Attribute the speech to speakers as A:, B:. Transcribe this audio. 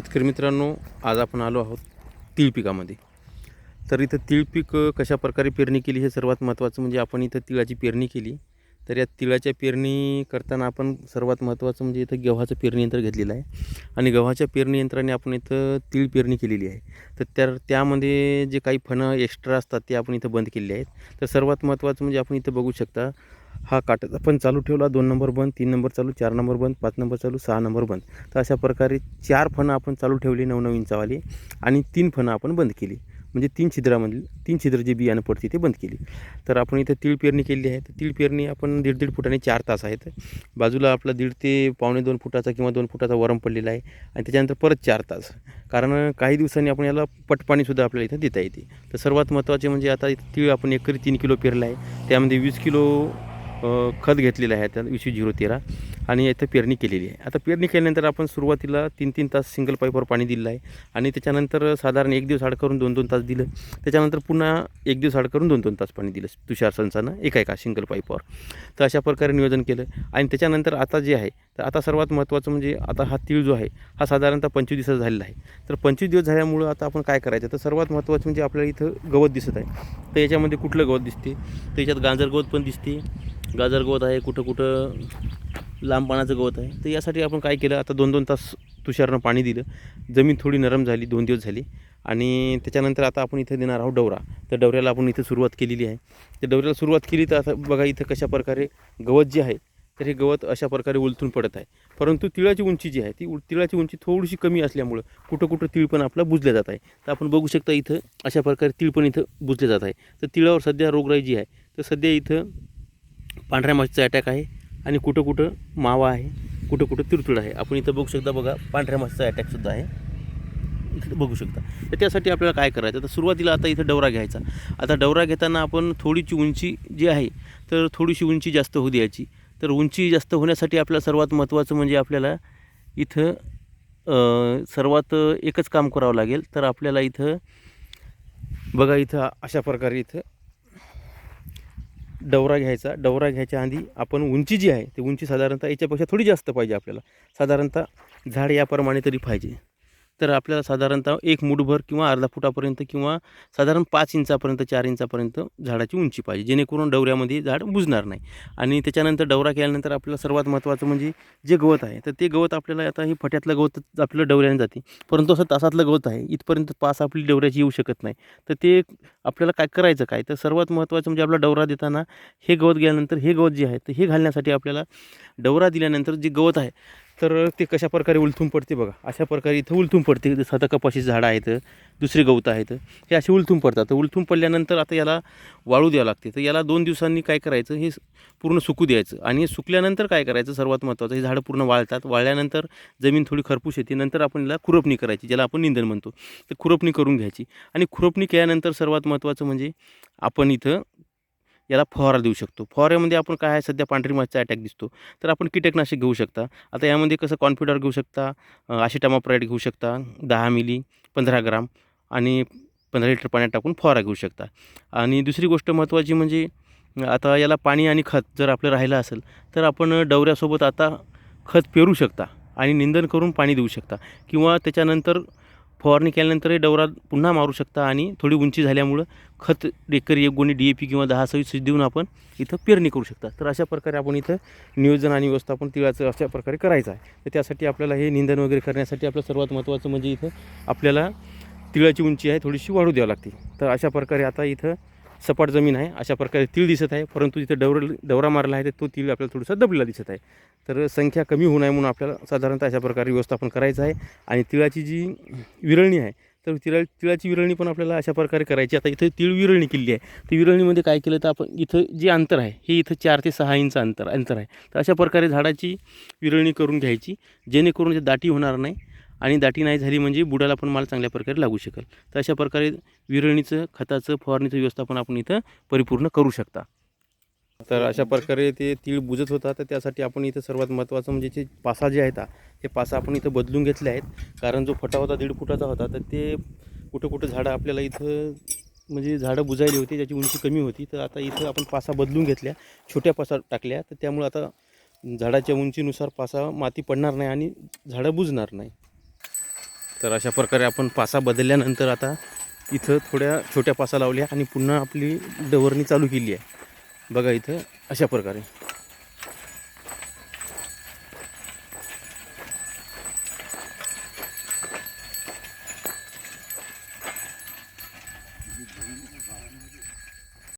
A: शेतकरी मित्रांनो आज आपण आलो आहोत तीळ पिकामध्ये. तर इथं तीळ पीक कशा प्रकारे पेरणी केली हे सर्वात महत्त्वाचं म्हणजे आपण इथं तिळाची पेरणी केली. तर या तिळाच्या पेरणी करताना आपण सर्वात महत्त्वाचं म्हणजे इथं गव्हाचं पेरणी यंत्र घेतलेलं आहे. आणि गव्हाच्या पेरणी यंत्राने आपण इथं तीळ पेरणी केलेली आहे. तर त्या त्यामध्ये जे काही फणं एक्स्ट्रा असतात ते आपण इथं बंद केलेले आहेत. तर सर्वात महत्त्वाचं म्हणजे आपण इथं बघू शकता हा काटाचा. आपण चालू ठेवला दोन नंबर बंद तीन नंबर चालू चार नंबर बंद पाच नंबर चालू सहा नंबर बंद. तर अशा प्रकारे चार फणं आपण चालू ठेवली नऊ नऊ इंचावाली आणि तीन फणं आपण बंद केली. म्हणजे तीन छिद्रामधील तीन छिद्र जे बियाणं पडते ते बंद केली. तर आपण इथं तीळ पेरणी केलेली आहे. तर तीळ पेरणी आपण दीड दीड फुटाने चार तास आहेत. बाजूला आपला दीड ते पावणे दोन फुटाचा किंवा दोन फुटाचा वरम पडलेला आहे आणि त्याच्यानंतर परत चार तास. कारण काही दिवसांनी आपण याला पटपाणीसुद्धा आपल्याला इथं देता येते. तर सर्वात महत्त्वाचे म्हणजे आता तीळ आपण एकरी तीन किलो पेरला आहे. त्यामध्ये वीस किलो खत घेतलेलं आहे त्या वीस झिरो तेरा आणि इथं पेरणी केलेली आहे. आता पेरणी केल्यानंतर आपण सुरुवातीला तीन तीन तास सिंगल पाईपवर पाणी दिलं आहे आणि त्याच्यानंतर साधारण एक दिवस आड करून दोन दोन तास दिलं. त्याच्यानंतर पुन्हा एक दिवस आड करून दोन दोन तास पाणी दिलं तुषार संचानं एका एका सिंगल पाईपवर. तर अशा प्रकारे नियोजन केलं आणि त्याच्यानंतर आता जे आहे तर आता सर्वात महत्त्वाचं म्हणजे आता हा तीळ जो आहे हा साधारणतः पंचवीस दिवसाचा झालेला आहे. तर पंचवीस दिवस झाल्यामुळं आता आपण काय करायचं? तर सर्वात महत्त्वाचं म्हणजे आपल्याला इथं गवत दिसत आहे. तर याच्यामध्ये कुठलं गवत दिसते? तर याच्यात गाजर गवत पण दिसते. गाजर गवत आहे कुठं कुठं लांब पाण्याचं गवत आहे. तर यासाठी आपण काय केलं आता दोन दोन तास तुषारनं पाणी दिलं. जमीन थोडी नरम झाली दोन दिवस झाली. आणि त्याच्यानंतर आता आपण इथं देणार आहोत डवरा. तर डवऱ्याला आपण इथं सुरुवात केलेली आहे. तर डवऱ्याला सुरुवात केली तर आता बघा इथं कशा प्रकारे गवत जे आहे तर हे गवत अशा प्रकारे उलथून पडत आहे. परंतु तिळाची उंची जी आहे ती तिळाची उंची थोडीशी कमी असल्यामुळं कुठं कुठं तीळ पण आपला बुजल्या जात आहे. तर आपण बघू शकता इथं अशा प्रकारे तीळ पण इथं बुजले जात आहे. तर तिळावर सध्या रोगराई जी आहे तर सध्या इथं पांढऱ्या माशीचा अटॅक आहे आणि कुठं कुठं मावा आहे कुठं कुठं तिरतुड आहे. आपण इथं बघू शकता बघा पांढऱ्या माशीचा अटॅकसुद्धा आहे. इकडे बघू शकता. तर त्यासाठी आपल्याला काय करायचं? तर सुरुवातीला आता इथं डवरा घ्यायचा. आता डवरा घेताना आपण थोडीची उंची जी आहे तर थोडीशी उंची जास्त होऊ द्यायची. तर उंची जास्त होण्यासाठी आपल्याला सर्वात महत्त्वाचं म्हणजे आपल्याला इथं सर्वात एकच काम करावं लागेल. तर आपल्याला इथं बघा इथं अशा प्रकारे इथं डवरा घ्यायचा. डवरा घ्यायच्या आधी आपण उंची जी आहे ती उंची साधारणतः याच्यापेक्षा थोडी जास्त पाहिजे आपल्याला. साधारणतः झाड याप्रमाणे तरी पाहिजे. तर आपल्याला साधारणतः एक मुठभर किंवा अर्धा फुटापर्यंत किंवा साधारण पाच इंचापर्यंत चार इंचापर्यंत झाडाची उंची पाहिजे जेणेकरून डवऱ्यामध्ये झाड बुजणार नाही. आणि त्याच्यानंतर डवरा केल्यानंतर आपल्याला सर्वात महत्त्वाचं म्हणजे जे गवत आहे तर ते गवत आपल्याला आता हे फट्यातलं गवत आपल्याला डवऱ्याने जाते. परंतु असं तासातलं गवत आहे इथपर्यंत पास आपली डवऱ्याची येऊ शकत नाही. तर ते आपल्याला काय करायचं काय? तर सर्वात महत्त्वाचं म्हणजे आपला डवरा देताना हे गवत गेल्यानंतर हे गवत जे आहे तर हे घालण्यासाठी आपल्याला डवरा दिल्यानंतर जे गवत आहे तर ते कशा प्रकारे उलथून पडते बघा. अशा प्रकारे इथं उलथून पडते. जसं आता कपाशी झाडं आहेत दुसरी गवत आहेत. हे असे उलथून पडतात. तर उलथून पडल्यानंतर आता याला वाळू द्यावं लागते. तर याला दोन दिवसांनी काय करायचं? हे पूर्ण सुकू द्यायचं. आणि सुकल्यानंतर काय करायचं? सर्वात महत्त्वाचं हे झाडं पूर्ण वाळतात. वाळल्यानंतर जमीन थोडी खरपूस येते. नंतर आपण याला खुरपणी करायची ज्याला आपण निंदन म्हणतो. तर खुरपणी करून घ्यायची. आणि खुरपणी केल्यानंतर सर्वात महत्त्वाचं म्हणजे आपण इथं याला फवारा देऊ शकतो. फवाऱ्यामध्ये आपण काय आहे? सध्या पांढरी माशीचा अटॅक दिसतो. तर आपण कीटकनाशक घेऊ शकता. आता यामध्ये कसं कॉन्फिडर घेऊ शकता आशिटामाप्राईड घेऊ शकता दहा मिली पंधरा ग्राम आणि पंधरा लिटर पाण्यात टाकून फवारा घेऊ शकता. आणि दुसरी गोष्ट महत्त्वाची म्हणजे आता याला पाणी आणि खत जर आपलं राहिलं असेल तर आपण डवऱ्यासोबत आता खत पेरू शकता आणि निंदन करून पाणी देऊ शकता. किंवा त्याच्यानंतर फवारणी केल्यानंतरही डवरात डवरा पुन्हा मारू शकता आणि थोडी उंची झाल्यामुळं खत एकरी एक गोणी डी ए पी किंवा दहा सव्वीस देऊन आपण इथं पेरणी करू शकता. तर अशा प्रकारे आपण इथं नियोजन आणि व्यवस्थापन तिळाचं अशा प्रकारे करायचं आहे. तर त्यासाठी आपल्याला हे निंदन वगैरे करण्यासाठी आपलं सर्वात महत्त्वाचं म्हणजे इथं आपल्याला तिळाची उंची आहे थोडीशी वाढू द्यावी लागते. तर अशा प्रकारे आता इथं सपाट जमीन आहे अशा प्रकारे तीळ दिसत आहे परंतु तिथे डवर डवरा मारला आहे तर तो तीळ आपल्याला थोडासा दबलेला दिसत आहे. तर संख्या कमी होऊ नये म्हणून आपल्याला साधारणतः अशा प्रकारे व्यवस्थापन करायचं आहे. आणि तिळाची जी विरळणी आहे तर तिळा तिळाची विरळणी पण आपल्याला अशा प्रकारे करायची आता इथं तीळ विरळणी केली आहे. ती विरळणीमध्ये काय केलं तर आपण इथं जे अंतर आहे हे इथं चार ते सहा इंच अंतर अंतर आहे. तर अशा प्रकारे झाडाची विरळणी करून घ्यायची जेणेकरून ते दाटी होणार नाही. आणि दाटी नाही झाली म्हणजे बुडाला पण माल चांगल्या प्रकारे लागू शकेल. तर अशा प्रकारे विरळणीचं खताचं फवारणीचं व्यवस्थापन आपण इथं परिपूर्ण करू शकता. तर अशा प्रकारे ते तीळ बुजत होता तर त्यासाठी आपण इथं सर्वात महत्त्वाचं म्हणजे जे पासा जे आहेत ते पासा आपण इथं बदलून घेतले आहेत. कारण जो फटा होता दीड फुटाचा होता तर ते कुठं कुठं झाडं आपल्याला इथं म्हणजे झाडं बुजायली होती त्याची उंची कमी होती. तर आता इथं आपण पासा बदलून घेतल्या छोट्या पासा टाकल्या. तर त्यामुळे आता झाडाच्या उंचीनुसार पासा माती पडणार नाही आणि झाडं बुजणार नाही. तर अशा प्रकारे आपण पासा बदलल्यानंतर आता इथं थोड्या छोट्या पासा लावल्या आणि पुन्हा आपली डवरणी चालू केली आहे. बघा इथं अशा प्रकारे.